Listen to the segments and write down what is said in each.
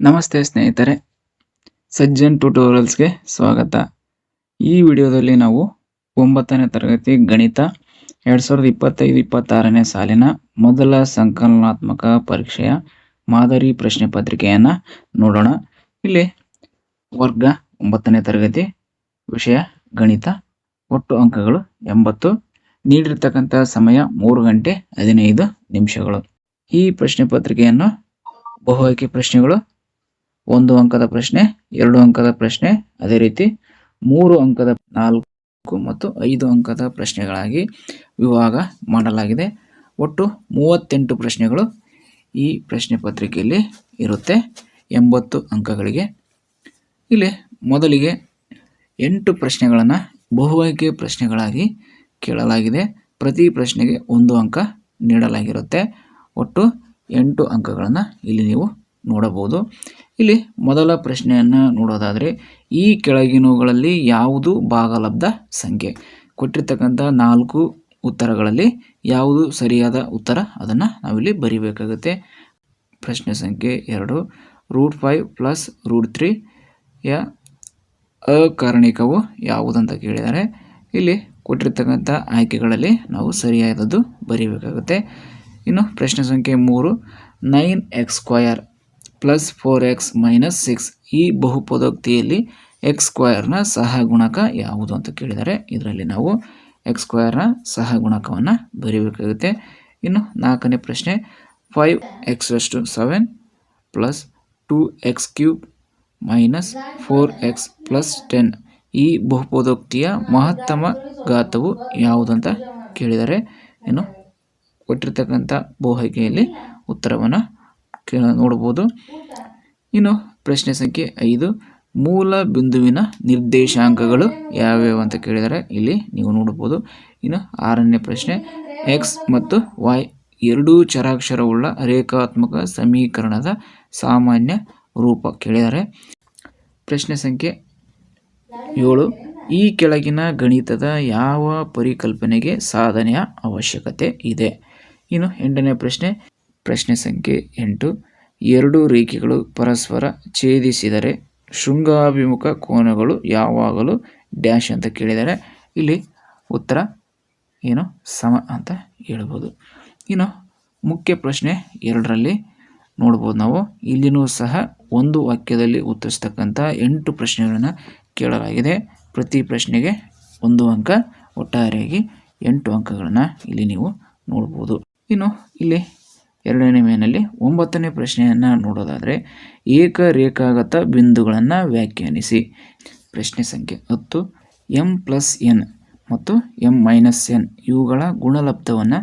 ನಮಸ್ತೆ ಸ್ನೇಹಿತರೆ, ಸಜ್ಜನ್ ಟ್ಯೂಟೋರಿಯಲ್ಸ್ಗೆ ಸ್ವಾಗತ. ಈ ವಿಡಿಯೋದಲ್ಲಿ ನಾವು ಒಂಬತ್ತನೇ ತರಗತಿ ಗಣಿತ, ಎರಡು ಸಾವಿರದ ಇಪ್ಪತ್ತೈದು ಇಪ್ಪತ್ತಾರನೇ ಸಾಲಿನ ಮೊದಲ ಸಂಕಲನಾತ್ಮಕ ಪರೀಕ್ಷೆಯ ಮಾದರಿ ಪ್ರಶ್ನೆ ಪತ್ರಿಕೆಯನ್ನು ನೋಡೋಣ. ಇಲ್ಲಿ ವರ್ಗ ಒಂಬತ್ತನೇ ತರಗತಿ, ವಿಷಯ ಗಣಿತ, ಒಟ್ಟು ಅಂಕಗಳು ಎಂಬತ್ತು, ನೀಡಿರ್ತಕ್ಕಂಥ ಸಮಯ ಮೂರು ಗಂಟೆ ಹದಿನೈದು ನಿಮಿಷಗಳು. ಈ ಪ್ರಶ್ನೆ ಪತ್ರಿಕೆಯನ್ನು ಬಹು ಆಯ್ಕೆ ಪ್ರಶ್ನೆಗಳು ಒಂದು ಅಂಕದ ಪ್ರಶ್ನೆ, ಎರಡು ಅಂಕದ ಪ್ರಶ್ನೆ, ಅದೇ ರೀತಿ ಮೂರು ಅಂಕದ ನಾಲ್ಕು ಮತ್ತು ಐದು ಅಂಕದ ಪ್ರಶ್ನೆಗಳಾಗಿ ವಿಭಾಗ ಮಾಡಲಾಗಿದೆ. ಒಟ್ಟು ಮೂವತ್ತೆಂಟು ಪ್ರಶ್ನೆಗಳು ಈ ಪ್ರಶ್ನೆ ಪತ್ರಿಕೆಯಲ್ಲಿ ಇರುತ್ತೆ. ಎಂಬತ್ತು ಅಂಕಗಳಿಗೆ. ಇಲ್ಲಿ ಮೊದಲಿಗೆ ಎಂಟು ಪ್ರಶ್ನೆಗಳನ್ನು ಬಹು ಆಯ್ಕೆ ಪ್ರಶ್ನೆಗಳಾಗಿ ಕೇಳಲಾಗಿದೆ. ಪ್ರತಿ ಪ್ರಶ್ನೆಗೆ ಒಂದು ಅಂಕ ನೀಡಲಾಗಿರುತ್ತೆ. ಒಟ್ಟು ಎಂಟು ಅಂಕಗಳನ್ನು ಇಲ್ಲಿ ನೀವು ನೋಡಬಹುದು. ಇಲ್ಲಿ ಮೊದಲ ಪ್ರಶ್ನೆಯನ್ನು ನೋಡೋದಾದರೆ, ಈ ಕೆಳಗಿನವುಗಳಲ್ಲಿ ಯಾವುದು ಭಾಗಲಬ್ಧ ಸಂಖ್ಯೆ? ಕೊಟ್ಟಿರ್ತಕ್ಕಂಥ ನಾಲ್ಕು ಉತ್ತರಗಳಲ್ಲಿ ಯಾವುದು ಸರಿಯಾದ ಉತ್ತರ? ಅದನ್ನು ನಾವಿಲ್ಲಿ ಬರಿಬೇಕಾಗುತ್ತೆ. ಪ್ರಶ್ನೆ ಸಂಖ್ಯೆ ಎರಡು. Root five plus root three ಯ ಅಕಾರಣಿಕವು ಯಾವುದಂತ ಕೇಳಿದರೆ, ಇಲ್ಲಿ ಕೊಟ್ಟಿರ್ತಕ್ಕಂಥ ಆಯ್ಕೆಗಳಲ್ಲಿ ನಾವು ಸರಿಯಾದದ್ದು ಬರೀಬೇಕಾಗುತ್ತೆ. ಇನ್ನು ಪ್ರಶ್ನೆ ಸಂಖ್ಯೆ ಮೂರು. Nine X square plus four X minus six ಈ ಬಹುಪದೋಕ್ತಿಯಲ್ಲಿ ಎಕ್ಸ್ ಸ್ಕ್ವಯರ್ನ ಸಹಗುಣಕ ಯಾವುದು ಅಂತ ಕೇಳಿದರೆ ಇದರಲ್ಲಿ ನಾವು ಎಕ್ಸ್ ಸ್ಕ್ವಯರ್ನ ಸಹಗುಣಕವನ್ನು ಬರೀಬೇಕಾಗುತ್ತೆ. ಇನ್ನು ನಾಲ್ಕನೇ ಪ್ರಶ್ನೆ ಫೈವ್ ಎಕ್ಸ್ ಅಷ್ಟು seven plus two X cube minus four X plus ten ಈ ಬಹುಪದೋಕ್ತಿಯ ಮಹತ್ತಮ ಘಾತವು ಯಾವುದಂತ ಕೇಳಿದರೆ ಏನು ಕೊಟ್ಟಿರ್ತಕ್ಕಂಥ ಬೋಹಿಕೆಯಲ್ಲಿ ಉತ್ತರವನ್ನು ನೋಡ್ಬೋದು. ಇನ್ನು ಪ್ರಶ್ನೆ ಸಂಖ್ಯೆ ಐದು. ಮೂಲ ಬಿಂದುವಿನ ನಿರ್ದೇಶಾಂಕಗಳು ಯಾವ್ಯಾವು ಅಂತ ಕೇಳಿದರೆ ಇಲ್ಲಿ ನೀವು ನೋಡ್ಬೋದು. ಇನ್ನು ಆರನೇ ಪ್ರಶ್ನೆ. ಎಕ್ಸ್ ಮತ್ತು ವೈ ಎರಡೂ ಚರಾಕ್ಷರವುಳ್ಳ ರೇಖಾತ್ಮಕ ಸಮೀಕರಣದ ಸಾಮಾನ್ಯ ರೂಪ ಕೇಳಿದರೆ. ಪ್ರಶ್ನೆ ಸಂಖ್ಯೆ ಏಳು. ಈ ಕೆಳಗಿನ ಗಣಿತದ ಯಾವ ಪರಿಕಲ್ಪನೆಗೆ ಸಾಧನೆಯ ಅವಶ್ಯಕತೆ ಇದೆ? ಇನ್ನು ಎಂಟನೇ ಪ್ರಶ್ನೆ. ಪ್ರಶ್ನೆ ಸಂಖ್ಯೆ ಎಂಟು. ಎರಡು ರೇಖೆಗಳು ಪರಸ್ಪರ ಛೇದಿಸಿದರೆ ಶೃಂಗಾಭಿಮುಖ ಕೋನಗಳು ಯಾವಾಗಲೂ ಡ್ಯಾಶ್ ಅಂತ ಕೇಳಿದರೆ ಇಲ್ಲಿ ಉತ್ತರ ಏನು? ಸಮ ಅಂತ ಹೇಳ್ಬೋದು. ಇನ್ನು ಮುಖ್ಯ ಪ್ರಶ್ನೆ ಎರಡರಲ್ಲಿ ನೋಡ್ಬೋದು ನಾವು. ಇಲ್ಲಿನೂ ಸಹ ಒಂದು ವಾಕ್ಯದಲ್ಲಿ ಉತ್ತರಿಸ್ತಕ್ಕಂಥ ಎಂಟು ಪ್ರಶ್ನೆಗಳನ್ನು ಕೇಳಲಾಗಿದೆ. ಪ್ರತಿ ಪ್ರಶ್ನೆಗೆ ಒಂದು ಅಂಕ, ಒಟ್ಟಾರೆಯಾಗಿ ಎಂಟು ಅಂಕಗಳನ್ನು ಇಲ್ಲಿ ನೀವು ನೋಡ್ಬೋದು. ಇನ್ನು ಇಲ್ಲಿ ಎರಡನೇ ಮೇನಲ್ಲಿ ಒಂಬತ್ತನೇ ಪ್ರಶ್ನೆಯನ್ನು ನೋಡೋದಾದರೆ ಏಕರೇಖಾಗತ ಬಿಂದುಗಳನ್ನು ವ್ಯಾಖ್ಯಾನಿಸಿ. ಪ್ರಶ್ನೆ ಸಂಖ್ಯೆ ಹತ್ತು. ಎಂ ಪ್ಲಸ್ ಎನ್ ಮತ್ತು ಎಂ ಮೈನಸ್ ಎನ್ ಇವುಗಳ ಗುಣಲಬ್ಧವನ್ನು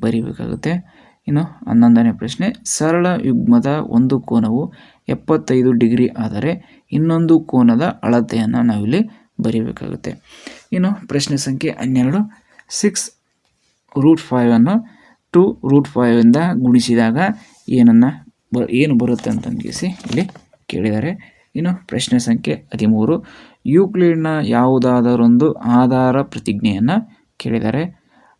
ಬರೀಬೇಕಾಗುತ್ತೆ. ಇನ್ನು ಹನ್ನೊಂದನೇ ಪ್ರಶ್ನೆ, ಸರಳ ಯುಗ್ಮದ ಒಂದು ಕೋನವು ಎಪ್ಪತ್ತೈದು ಡಿಗ್ರಿ ಆದರೆ ಇನ್ನೊಂದು ಕೋನದ ಅಳತೆಯನ್ನು ನಾವಿಲ್ಲಿ ಬರೀಬೇಕಾಗುತ್ತೆ. ಇನ್ನು ಪ್ರಶ್ನೆ ಸಂಖ್ಯೆ ಹನ್ನೆರಡು. ಸಿಕ್ಸ್ ರೂಟ್ ಫೈವನ್ನು ಟು ರೂಟ್ ಫೈವಿಂದ ಗುಣಿಸಿದಾಗ ಏನನ್ನು ಬ, ಏನು ಬರುತ್ತೆ ಅಂತ ಅನ್ಗಿಸಿ ಇಲ್ಲಿ ಕೇಳಿದ್ದಾರೆ. ಇನ್ನು ಪ್ರಶ್ನೆ ಸಂಖ್ಯೆ ಹದಿಮೂರು. ಯೂಕ್ಲಿಡ್ನ ಯಾವುದಾದರೊಂದು ಆಧಾರ ಪ್ರತಿಜ್ಞೆಯನ್ನು ಕೇಳಿದ್ದಾರೆ.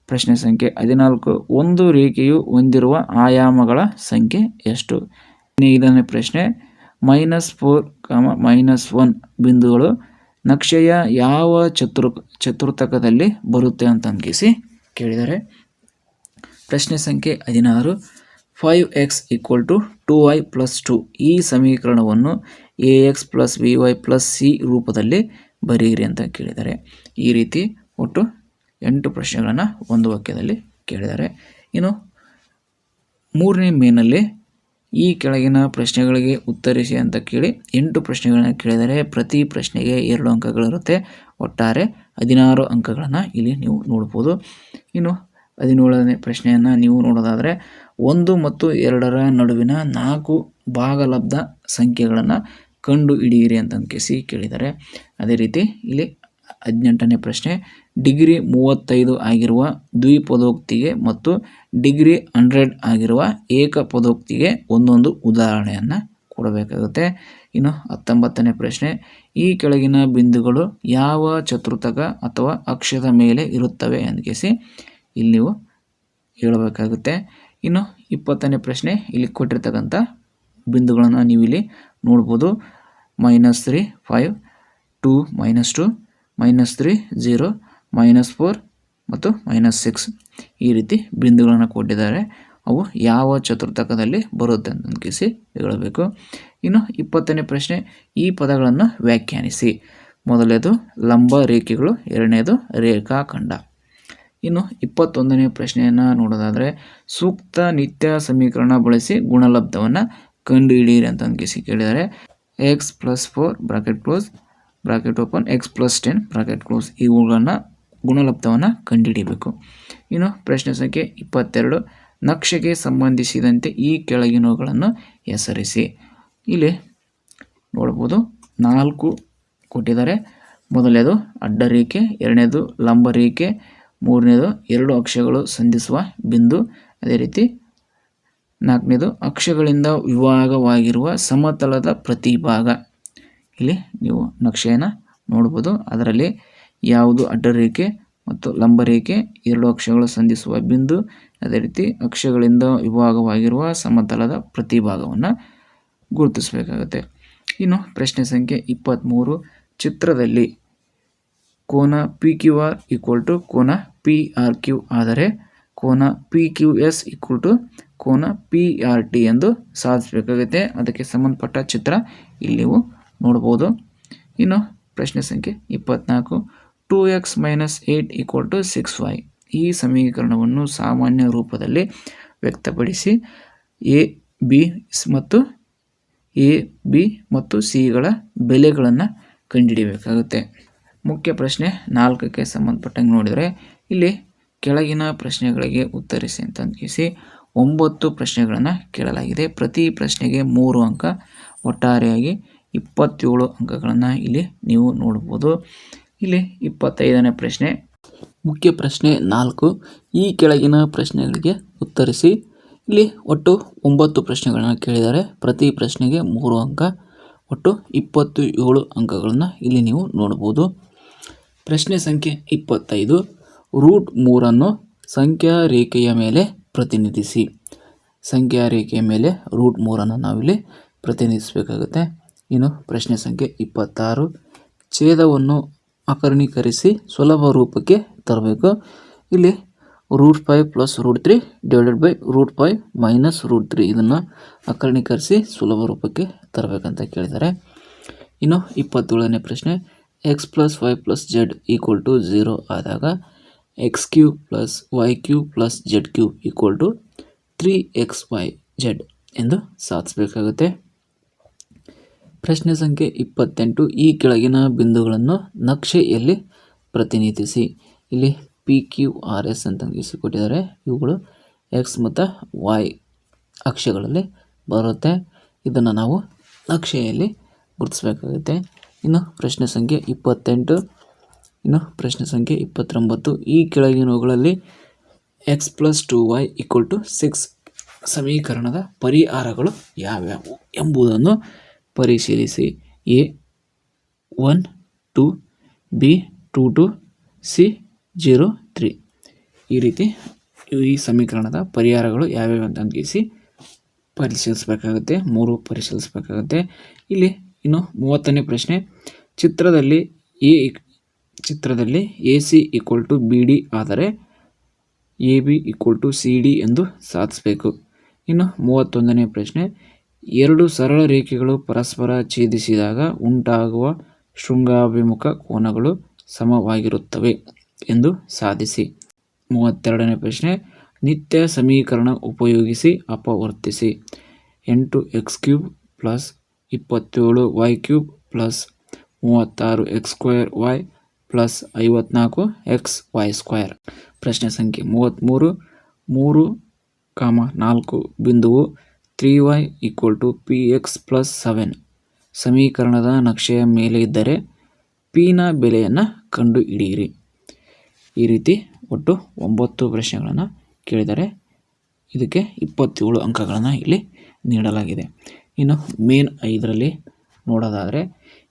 ಪ್ರಶ್ನೆ ಸಂಖ್ಯೆ ಹದಿನಾಲ್ಕು. ಒಂದು ರೇಖೆಯು ಹೊಂದಿರುವ ಆಯಾಮಗಳ ಸಂಖ್ಯೆ ಎಷ್ಟು? ಐದನೇ ಪ್ರಶ್ನೆ, minus four comma minus one ಬಿಂದುಗಳು ನಕ್ಷೆಯ ಯಾವ ಚತುರ್ ಚತುರ್ಥಕದಲ್ಲಿ ಬರುತ್ತೆ ಅಂತ ಅಂಕಿಸಿ ಕೇಳಿದ್ದಾರೆ. ಪ್ರಶ್ನೆ ಸಂಖ್ಯೆ ಹದಿನಾರು. Five X equal to two Y plus two ಈ ಸಮೀಕರಣವನ್ನು A X plus B Y plus C ರೂಪದಲ್ಲಿ ಬರೆಯಿರಿ ಅಂತ ಕೇಳಿದ್ದಾರೆ. ಈ ರೀತಿ ಒಟ್ಟು ಎಂಟು ಪ್ರಶ್ನೆಗಳನ್ನು ಒಂದು ವಾಕ್ಯದಲ್ಲಿ ಕೇಳಿದ್ದಾರೆ. ಇನ್ನು ಮೂರನೇ ಮೇನಲ್ಲಿ ಈ ಕೆಳಗಿನ ಪ್ರಶ್ನೆಗಳಿಗೆ ಉತ್ತರಿಸಿ ಅಂತ ಕೇಳಿ ಎಂಟು ಪ್ರಶ್ನೆಗಳನ್ನು ಕೇಳಿದರೆ ಪ್ರತಿ ಪ್ರಶ್ನೆಗೆ ಎರಡು ಅಂಕಗಳಿರುತ್ತೆ. ಒಟ್ಟಾರೆ ಹದಿನಾರು ಅಂಕಗಳನ್ನು ಇಲ್ಲಿ ನೀವು ನೋಡ್ಬೋದು. ಇನ್ನು ಹದಿನೇಳನೇ ಪ್ರಶ್ನೆಯನ್ನು ನೀವು ನೋಡೋದಾದರೆ ಒಂದು ಮತ್ತು ಎರಡರ ನಡುವಿನ ನಾಲ್ಕು ಭಾಗಲಬ್ಧ ಸಂಖ್ಯೆಗಳನ್ನು ಕಂಡು ಹಿಡಿಯಿರಿ ಅಂತ ಕೇಳಿದ್ದಾರೆ ಅದೇ ರೀತಿ ಇಲ್ಲಿ ಹದಿನೆಂಟನೇ ಪ್ರಶ್ನೆ, ಡಿಗ್ರಿ ಮೂವತ್ತೈದು ಆಗಿರುವ ದ್ವಿಪದೋಕ್ತಿಗೆ ಮತ್ತು ಡಿಗ್ರಿ ಹಂಡ್ರೆಡ್ ಆಗಿರುವ ಏಕ ಪದೋಕ್ತಿಗೆ ಒಂದೊಂದು ಉದಾಹರಣೆಯನ್ನು ಕೊಡಬೇಕಾಗುತ್ತೆ. ಇನ್ನು ಹತ್ತೊಂಬತ್ತನೇ ಪ್ರಶ್ನೆ, ಈ ಕೆಳಗಿನ ಬಿಂದುಗಳು ಯಾವ ಚತುರ್ಥಕ ಅಥವಾ ಅಕ್ಷದ ಮೇಲೆ ಇರುತ್ತವೆ ಅಂದಿಸಿ ಇಲ್ಲಿ ನೀವು ಹೇಳಬೇಕಾಗುತ್ತೆ. ಇನ್ನು ಇಪ್ಪತ್ತನೇ ಪ್ರಶ್ನೆ ಇಲ್ಲಿ ಕೊಟ್ಟಿರ್ತಕ್ಕಂಥ ಬಿಂದುಗಳನ್ನು ನೀವು ಇಲ್ಲಿ ನೋಡ್ಬೋದು. Minus three, five, two, minus two, minus three zero minus four ಮತ್ತು ಮೈನಸ್ ಸಿಕ್ಸ್ ಈ ರೀತಿ ಬಿಂದುಗಳನ್ನು ಕೊಟ್ಟಿದ್ದಾರೆ. ಅವು ಯಾವ ಚತುರ್ಥಕದಲ್ಲಿ ಬರುತ್ತೆ ಅಂತ ಅಂಕಿಸಿ ಹೇಳಬೇಕು. ಇನ್ನು ಇಪ್ಪತ್ತನೇ ಪ್ರಶ್ನೆ, ಈ ಪದಗಳನ್ನು ವ್ಯಾಖ್ಯಾನಿಸಿ. ಮೊದಲನೇದು ಲಂಬ ರೇಖೆಗಳು, ಎರಡನೇದು ರೇಖಾಖಂಡ. ಇನ್ನು ಇಪ್ಪತ್ತೊಂದನೇ ಪ್ರಶ್ನೆಯನ್ನು ನೋಡೋದಾದರೆ, ಸೂಕ್ತ ನಿತ್ಯ ಸಮೀಕರಣ ಬಳಸಿ ಗುಣಲಬ್ಧವನ್ನು ಕಂಡುಹಿಡಿಯಿರಿ ಅಂತ ಅಂಕಿಸಿ ಕೇಳಿದರೆ. X plus four bracket close bracket open X plus ten bracket close ಇವುಗಳನ್ನು ಗುಣಲಬ್ಧವನ್ನು ಕಂಡುಹಿಡಿಯಬೇಕು ಇನ್ನು ಪ್ರಶ್ನೆ ಸಂಖ್ಯೆ ಇಪ್ಪತ್ತೆರಡು, ನಕ್ಷೆಗೆ ಸಂಬಂಧಿಸಿದಂತೆ ಈ ಕೆಳಗಿನವುಗಳನ್ನು ಹೆಸರಿಸಿ. ಇಲ್ಲಿ ನೋಡ್ಬೋದು, ನಾಲ್ಕು ಕೊಟ್ಟಿದ್ದಾರೆ. ಮೊದಲನೇದು ಅಡ್ಡರೇಖೆ ಎರಡನೇದು ಲಂಬ ರೇಖೆ ಮೂರನೇದು ಎರಡು ಅಕ್ಷಗಳು ಸಂಧಿಸುವ ಬಿಂದು. ಅದೇ ರೀತಿ ನಾಲ್ಕನೇದು ಅಕ್ಷಗಳಿಂದ ವಿಭಾಗವಾಗಿರುವ ಸಮತಲದ ಪ್ರತಿಭಾಗ. ಇಲ್ಲಿ ನೀವು ನಕ್ಷೆಯನ್ನು ನೋಡ್ಬೋದು. ಅದರಲ್ಲಿ ಯಾವುದು ಅಡ್ಡರೇಖೆ ಮತ್ತು ಲಂಬರೇಖೆ, ಎರಡು ಅಕ್ಷಗಳು ಸಂಧಿಸುವ ಬಿಂದು. ಅದೇ ರೀತಿ ಅಕ್ಷಗಳಿಂದ ವಿಭಾಗವಾಗಿರುವ ಸಮತಲದ ಪ್ರತಿಭಾಗವನ್ನು ಗುರುತಿಸಬೇಕಾಗುತ್ತೆ. ಇನ್ನು ಪ್ರಶ್ನೆ ಸಂಖ್ಯೆ ಇಪ್ಪತ್ತ್ಮೂರು ಚಿತ್ರದಲ್ಲಿ ಕೋನ P Q R equal to ಕೋನ ಪಿ ಆರ್ ಕ್ಯೂ ಆದರೆ ಕೋನ P Q S equal to ಕೋನ ಪಿ ಆರ್ ಟಿ ಎಂದು ಸಾಧಿಸಬೇಕಾಗುತ್ತೆ. ಅದಕ್ಕೆ ಸಂಬಂಧಪಟ್ಟ ಚಿತ್ರ ಇಲ್ಲಿ ನೀವು ನೋಡ್ಬೋದು. ಇನ್ನು ಪ್ರಶ್ನೆ ಸಂಖ್ಯೆ ಇಪ್ಪತ್ನಾಲ್ಕು. Two X minus eight equal to six Y ಈ ಸಮೀಕರಣವನ್ನು ಸಾಮಾನ್ಯ ರೂಪದಲ್ಲಿ ವ್ಯಕ್ತಪಡಿಸಿ ಎ, ಬಿ ಮತ್ತು ಎ, ಬಿ ಮತ್ತು ಸಿಗಳ ಬೆಲೆಗಳನ್ನು ಕಂಡುಹಿಡಿಯಬೇಕಾಗುತ್ತೆ. ಮುಖ್ಯ ಪ್ರಶ್ನೆ ನಾಲ್ಕಕ್ಕೆ ಸಂಬಂಧಪಟ್ಟಂಗೆ ನೋಡಿದರೆ ಇಲ್ಲಿ ಕೆಳಗಿನ ಪ್ರಶ್ನೆಗಳಿಗೆ ಉತ್ತರಿಸಿ ಅಂತ ಅಂಕಿಸಿ ಒಂಬತ್ತು ಪ್ರಶ್ನೆಗಳನ್ನು ಕೇಳಲಾಗಿದೆ. ಪ್ರತಿ ಪ್ರಶ್ನೆಗೆ ಮೂರು ಅಂಕ, ಒಟ್ಟಾರೆಯಾಗಿ ಇಪ್ಪತ್ತೇಳು ಅಂಕಗಳನ್ನು ಇಲ್ಲಿ ನೀವು ನೋಡ್ಬೋದು. ಇಲ್ಲಿ ಇಪ್ಪತ್ತೈದನೇ ಪ್ರಶ್ನೆ. ಮುಖ್ಯ ಪ್ರಶ್ನೆ ನಾಲ್ಕು, ಈ ಕೆಳಗಿನ ಪ್ರಶ್ನೆಗಳಿಗೆ ಉತ್ತರಿಸಿ. ಇಲ್ಲಿ ಒಟ್ಟು ಒಂಬತ್ತು ಪ್ರಶ್ನೆಗಳನ್ನು ಕೇಳಿದ್ದಾರೆ ಪ್ರತಿ ಪ್ರಶ್ನೆಗೆ ಮೂರು ಅಂಕ, ಒಟ್ಟು ಇಪ್ಪತ್ತು ಏಳು ಅಂಕಗಳನ್ನು ಇಲ್ಲಿ ನೀವು ನೋಡ್ಬೋದು. ಪ್ರಶ್ನೆ ಸಂಖ್ಯೆ ಇಪ್ಪತ್ತೈದು. ರೂಟ್ ಮೂರನ್ನು ಸಂಖ್ಯಾ ರೇಖೆಯ ಮೇಲೆ ಪ್ರತಿನಿಧಿಸಿ. ಸಂಖ್ಯಾ ರೇಖೆಯ ಮೇಲೆ ರೂಟ್ ಮೂರನ್ನು ನಾವಿಲ್ಲಿ ಪ್ರತಿನಿಧಿಸಬೇಕಾಗುತ್ತೆ. ಇನ್ನು ಪ್ರಶ್ನೆ ಸಂಖ್ಯೆ ಇಪ್ಪತ್ತಾರು. ಛೇದವನ್ನು ಅಕರ್ಣೀಕರಿಸಿ ಸುಲಭ ರೂಪಕ್ಕೆ ತರಬೇಕು. ಇಲ್ಲಿ root five plus root three divided by root five minus root three ಇದನ್ನು ಅಕರ್ಣೀಕರಿಸಿ ಸುಲಭ ರೂಪಕ್ಕೆ ತರಬೇಕಂತ ಕೇಳಿದ್ದಾರೆ. ಇನ್ನು ಇಪ್ಪತ್ತೇಳನೇ ಪ್ರಶ್ನೆ. X plus Y plus Z equal to zero ಆದಾಗ X cube plus Y cube plus Z cube equal to three X Y Z ಎಂದು ಸಾಧಿಸಬೇಕಾಗುತ್ತೆ. ಪ್ರಶ್ನೆ ಸಂಖ್ಯೆ ಇಪ್ಪತ್ತೆಂಟು, ಈ ಕೆಳಗಿನ ಬಿಂದುಗಳನ್ನು ನಕ್ಷೆಯಲ್ಲಿ ಪ್ರತಿನಿಧಿಸಿ. ಇಲ್ಲಿ ಪಿ ಕ್ಯೂ ಆರ್ ಎಸ್ ಅಂತ ಕೊಟ್ಟಿದ್ದಾರೆ ಇವುಗಳು ಎಕ್ಸ್ ಮತ್ತು ವೈ ಅಕ್ಷಗಳಲ್ಲಿ ಬರುತ್ತೆ. ಇದನ್ನು ನಾವು ನಕ್ಷೆಯಲ್ಲಿ ಗುರುತಿಸಬೇಕಾಗುತ್ತೆ. ಇನ್ನು ಪ್ರಶ್ನೆ ಸಂಖ್ಯೆ ಇಪ್ಪತ್ತೆಂಟು. ಇನ್ನು ಪ್ರಶ್ನೆ ಸಂಖ್ಯೆ ಇಪ್ಪತ್ತೊಂಬತ್ತು. ಈ ಕೆಳಗಿನವುಗಳಲ್ಲಿ X plus two Y equal to six ಸಮೀಕರಣದ ಪರಿಹಾರಗಳು ಯಾವ್ಯಾವು ಎಂಬುದನ್ನು ಪರಿಶೀಲಿಸಿ. A one two B two two C zero three ಈ ರೀತಿ ಈ ಸಮೀಕರಣದ ಪರಿಹಾರಗಳು ಯಾವ್ಯಾವ ಅಂತ ಪರಿಶೀಲಿಸಬೇಕಾಗುತ್ತೆ. ಮೂರು ಪರಿಶೀಲಿಸಬೇಕಾಗುತ್ತೆ. ಇಲ್ಲಿ ಇನ್ನು ಮೂವತ್ತನೇ ಪ್ರಶ್ನೆ. ಚಿತ್ರದಲ್ಲಿ ಎ ಚಿತ್ರದಲ್ಲಿ A C equal to B D ಆದರೆ A B equal to C D ಎಂದು ಸಾಧಿಸಬೇಕು. ಇನ್ನು ಮೂವತ್ತೊಂದನೇ ಪ್ರಶ್ನೆ. ಎರಡು ಸರಳ ರೇಖೆಗಳು ಪರಸ್ಪರ ಛೇದಿಸಿದಾಗ ಉಂಟಾಗುವ ಶೃಂಗಾಭಿಮುಖ ಕೋನಗಳು ಸಮವಾಗಿರುತ್ತವೆ ಎಂದು ಸಾಧಿಸಿ. ಮೂವತ್ತೆರಡನೇ ಪ್ರಶ್ನೆ. ನಿತ್ಯ ಸಮೀಕರಣ ಉಪಯೋಗಿಸಿ ಅಪವರ್ತಿಸಿ. ಎಂಟು ಎಕ್ಸ್ ಕ್ಯೂಬ್ ಪ್ಲಸ್ ಇಪ್ಪತ್ತೇಳು ವೈ ಕ್ಯೂಬ್ ಪ್ಲಸ್ ಮೂವತ್ತಾರು ಎಕ್ಸ್ ಸ್ಕ್ವೇರ್ ವೈ ಪ್ಲಸ್ ಐವತ್ನಾಲ್ಕು ಎಕ್ಸ್ ವೈ ಸ್ಕ್ವೇರ್ ಪ್ರಶ್ನೆ ಸಂಖ್ಯೆ ಮೂವತ್ತ್ಮೂರು ಮೂರು ಕಾಮ ನಾಲ್ಕು ಬಿಂದುವು three Y equal to P X plus seven ಸಮೀಕರಣದ ನಕ್ಷೆಯ ಮೇಲೆ ಇದ್ದರೆ ಪಿನ ಬೆಲೆಯನ್ನು ಕಂಡು ಹಿಡಿಯಿರಿ ಈ ರೀತಿ ಒಟ್ಟು ಒಂಬತ್ತು ಪ್ರಶ್ನೆಗಳನ್ನು ಕೇಳಿದರೆ ಇದಕ್ಕೆ ಇಪ್ಪತ್ತೇಳು ಅಂಕಗಳನ್ನು ಇಲ್ಲಿ ನೀಡಲಾಗಿದೆ. ಇನ್ನು ಮೇನ್ ಐದರಲ್ಲಿ ನೋಡೋದಾದರೆ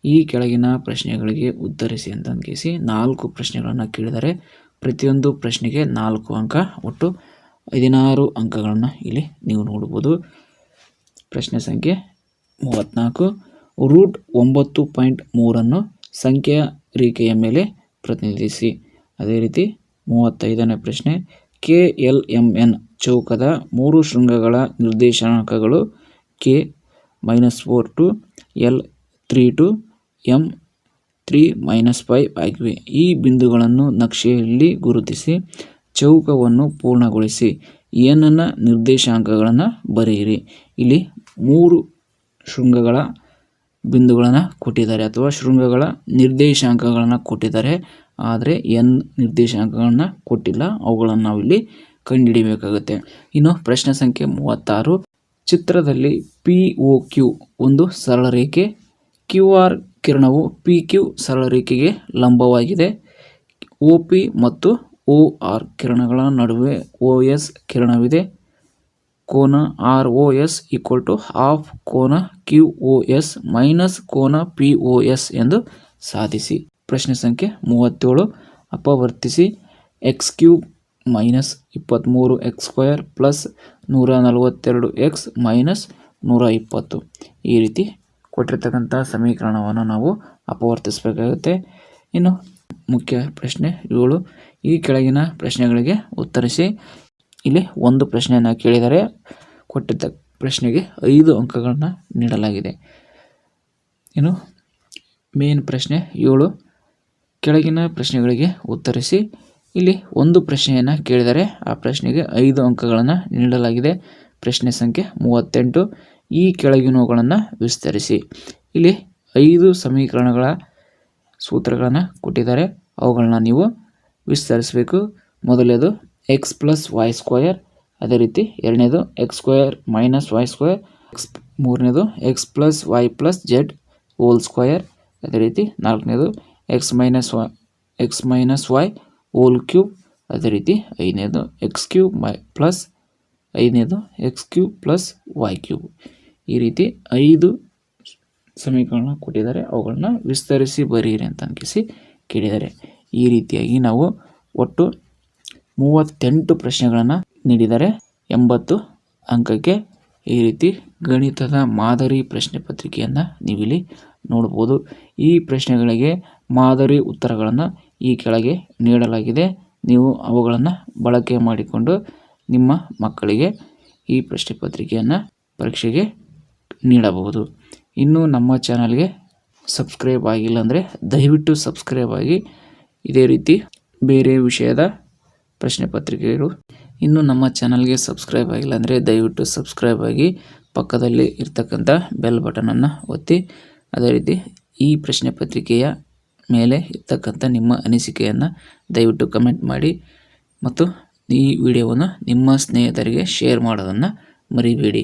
ಈ ಕೆಳಗಿನ ಪ್ರಶ್ನೆಗಳಿಗೆ ಉತ್ತರಿಸಿ ಅಂತ ಅಂಕಿಸಿ ನಾಲ್ಕು ಪ್ರಶ್ನೆಗಳನ್ನು ಕೇಳಿದರೆ ಪ್ರತಿಯೊಂದು ಪ್ರಶ್ನೆಗೆ ನಾಲ್ಕು ಅಂಕ ಒಟ್ಟು ಹದಿನಾರು ಅಂಕಗಳನ್ನು ಇಲ್ಲಿ ನೀವು ನೋಡ್ಬೋದು. ಪ್ರಶ್ನೆ ಸಂಖ್ಯೆ ಮೂವತ್ತ್ನಾಲ್ಕು. ರೂಟ್ ಒಂಬತ್ತು ಪಾಯಿಂಟ್ ಮೂರನ್ನು ಸಂಖ್ಯೆಯ ರೇಖೆಯ ಮೇಲೆ ಪ್ರತಿನಿಧಿಸಿ. ಅದೇ ರೀತಿ ಮೂವತ್ತೈದನೇ ಪ್ರಶ್ನೆ, ಕೆ ಎಲ್ ಎಂ ಎನ್ ಚೌಕದ ಮೂರು ಶೃಂಗಗಳ ನಿರ್ದೇಶಾಂಕಗಳು K minus four two L three two M three minus five ಆಗಿವೆ ಈ ಬಿಂದುಗಳನ್ನು ನಕ್ಷೆಯಲ್ಲಿ ಗುರುತಿಸಿ, ಚೌಕವನ್ನು ಪೂರ್ಣಗೊಳಿಸಿ. ಏನನ್ನ ನಿರ್ದೇಶಾಂಕಗಳನ್ನು ಬರೆಯಿರಿ. ಇಲ್ಲಿ ಮೂರು ಶೃಂಗಗಳ ಬಿಂದುಗಳನ್ನು ಕೊಟ್ಟಿದ್ದಾರೆ ಅಥವಾ ಶೃಂಗಗಳ ನಿರ್ದೇಶಾಂಕಗಳನ್ನು ಕೊಟ್ಟಿದ್ದಾರೆ. ಆದರೆ ಎನ್ ನಿರ್ದೇಶಾಂಕಗಳನ್ನು ಕೊಟ್ಟಿಲ್ಲ. ಅವುಗಳನ್ನು ನಾವಿಲ್ಲಿ ಕಂಡುಹಿಡಿಬೇಕಾಗುತ್ತೆ. ಇನ್ನು ಪ್ರಶ್ನೆ ಸಂಖ್ಯೆ ಮೂವತ್ತಾರು. ಚಿತ್ರದಲ್ಲಿ ಪಿ ಒ ಕ್ಯೂ ಒಂದು ಸರಳ ರೇಖೆ ಕ್ಯೂ ಆರ್ ಕಿರಣವು ಪಿ ಕ್ಯೂ ಸರಳ ರೇಖೆಗೆ ಲಂಬವಾಗಿದೆ. ಒ ಪಿ ಮತ್ತು ಒ ಆರ್ ಕಿರಣಗಳ ನಡುವೆ ಒ ಎಸ್ ಕಿರಣವಿದೆ. ಕೋನ R O S equal to half ಕೋನ ಕ್ಯೂ ಒ ಎಸ್ ಮೈನಸ್ ಕೋನ ಪಿ ಒ ಎಸ್ ಎಂದು ಸಾಧಿಸಿ. ಪ್ರಶ್ನೆ ಸಂಖ್ಯೆ ಮೂವತ್ತೇಳು. ಅಪವರ್ತಿಸಿ. ಎಕ್ಸ್ ಕ್ಯೂಬ್ ಮೈನಸ್ ಇಪ್ಪತ್ತ್ಮೂರು ಎಕ್ಸ್ ಸ್ಕ್ವಯರ್ ಪ್ಲಸ್ ನೂರ ನಲವತ್ತೆರಡು ಎಕ್ಸ್ ಮೈನಸ್ ನೂರ ಇಪ್ಪತ್ತು. ಈ ರೀತಿ ಕೊಟ್ಟಿರ್ತಕ್ಕಂಥ ಸಮೀಕರಣವನ್ನು ನಾವು ಅಪವರ್ತಿಸಬೇಕಾಗುತ್ತೆ. ಇನ್ನು ಮುಖ್ಯ ಪ್ರಶ್ನೆ ಏಳು ಈ ಕೆಳಗಿನ ಪ್ರಶ್ನೆಗಳಿಗೆ ಉತ್ತರಿಸಿ. ಇಲ್ಲಿ ಒಂದು ಪ್ರಶ್ನೆಯನ್ನು ಕೇಳಿದರೆ ಕೊಟ್ಟಿದ್ದ ಪ್ರಶ್ನೆಗೆ ಐದು ಅಂಕಗಳನ್ನು ನೀಡಲಾಗಿದೆ. ಇನ್ನು ಮೇನ್ ಪ್ರಶ್ನೆ ಏಳು ಕೆಳಗಿನ ಪ್ರಶ್ನೆಗಳಿಗೆ ಉತ್ತರಿಸಿ. ಇಲ್ಲಿ ಒಂದು ಪ್ರಶ್ನೆಯನ್ನು ಕೇಳಿದರೆ ಆ ಪ್ರಶ್ನೆಗೆ ಐದು ಅಂಕಗಳನ್ನು ನೀಡಲಾಗಿದೆ. ಪ್ರಶ್ನೆ ಸಂಖ್ಯೆ ಮೂವತ್ತೆಂಟು. ಈ ಕೆಳಗಿನವುಗಳನ್ನು ವಿಸ್ತರಿಸಿ. ಇಲ್ಲಿ ಐದು ಸಮೀಕರಣಗಳ ಸೂತ್ರಗಳನ್ನು ಕೊಟ್ಟಿದ್ದಾರೆ. ಅವುಗಳನ್ನ ನೀವು ವಿಸ್ತರಿಸಬೇಕು. ಮೊದಲನೇದು ಎಕ್ಸ್ ಪ್ಲಸ್ ವೈ ಸ್ಕ್ವಯರ್ ಅದೇ ರೀತಿ ಎರಡನೇದು X square minus Y square X ಮೂರನೇದು X plus Y plus Z whole square ಅದೇ ರೀತಿ ನಾಲ್ಕನೇದು X minus Y X minus Y whole cube ಅದೇ ರೀತಿ ಐದನೇದು ಎಕ್ಸ್ ಕ್ಯೂಬ್ ಮೈ ಪ್ಲಸ್ ಐದನೇದು X cube plus Y cube ಈ ರೀತಿ ಐದು ಸಮೀಕರಣ ಕೊಟ್ಟಿದ್ದಾರೆ. ಅವುಗಳನ್ನ ವಿಸ್ತರಿಸಿ ಬರೀರಿ ಅಂತ ಅನ್ಕಿಸಿ ಕೇಳಿದ್ದಾರೆ. ಈ ರೀತಿಯಾಗಿ ನಾವು ಒಟ್ಟು ಮೂವತ್ತೆಂಟು ಪ್ರಶ್ನೆಗಳನ್ನು ನೀಡಿದ್ದಾರೆ. ಎಂಬತ್ತು ಅಂಕಕ್ಕೆ ಈ ರೀತಿ ಗಣಿತದ ಮಾದರಿ ಪ್ರಶ್ನೆ ಪತ್ರಿಕೆಯನ್ನು ನೀವಿಲ್ಲಿ ನೋಡ್ಬೋದು. ಈ ಪ್ರಶ್ನೆಗಳಿಗೆ ಮಾದರಿ ಉತ್ತರಗಳನ್ನು ಈ ಕೆಳಗೆ ನೀಡಲಾಗಿದೆ. ನೀವು ಅವುಗಳನ್ನು ಬಳಕೆ ಮಾಡಿಕೊಂಡು ನಿಮ್ಮ ಮಕ್ಕಳಿಗೆ ಈ ಪ್ರಶ್ನೆ ಪತ್ರಿಕೆಯನ್ನು ಪರೀಕ್ಷೆಗೆ ನೀಡಬಹುದು. ಇನ್ನು ನಮ್ಮ ಚಾನಲ್ಗೆ ಸಬ್ಸ್ಕ್ರೈಬ್ ಆಗಿಲ್ಲ ಅಂದರೆ ದಯವಿಟ್ಟು ಸಬ್ಸ್ಕ್ರೈಬ್ ಆಗಿ. ಇದೇ ರೀತಿ ಬೇರೆ ವಿಷಯದ ಪ್ರಶ್ನೆ ಪತ್ರಿಕೆಗಳು ಇನ್ನು ನಮ್ಮ ಚಾನಲ್ಗೆ ಸಬ್ಸ್ಕ್ರೈಬ್ ಆಗಿಲ್ಲ ಅಂದರೆ ದಯವಿಟ್ಟು ಸಬ್ಸ್ಕ್ರೈಬ್ ಆಗಿ. ಪಕ್ಕದಲ್ಲಿ ಇರ್ತಕ್ಕಂಥ ಬೆಲ್ ಬಟನನ್ನು ಒತ್ತಿ. ಅದೇ ರೀತಿ ಈ ಪ್ರಶ್ನೆ ಪತ್ರಿಕೆಯ ಮೇಲೆ ಇರ್ತಕ್ಕಂಥ ನಿಮ್ಮ ಅನಿಸಿಕೆಯನ್ನು ದಯವಿಟ್ಟು ಕಮೆಂಟ್ ಮಾಡಿ ಮತ್ತು ಈ ವಿಡಿಯೋವನ್ನು ನಿಮ್ಮ ಸ್ನೇಹಿತರಿಗೆ ಶೇರ್ ಮಾಡೋದನ್ನು ಮರಿಬೇಡಿ.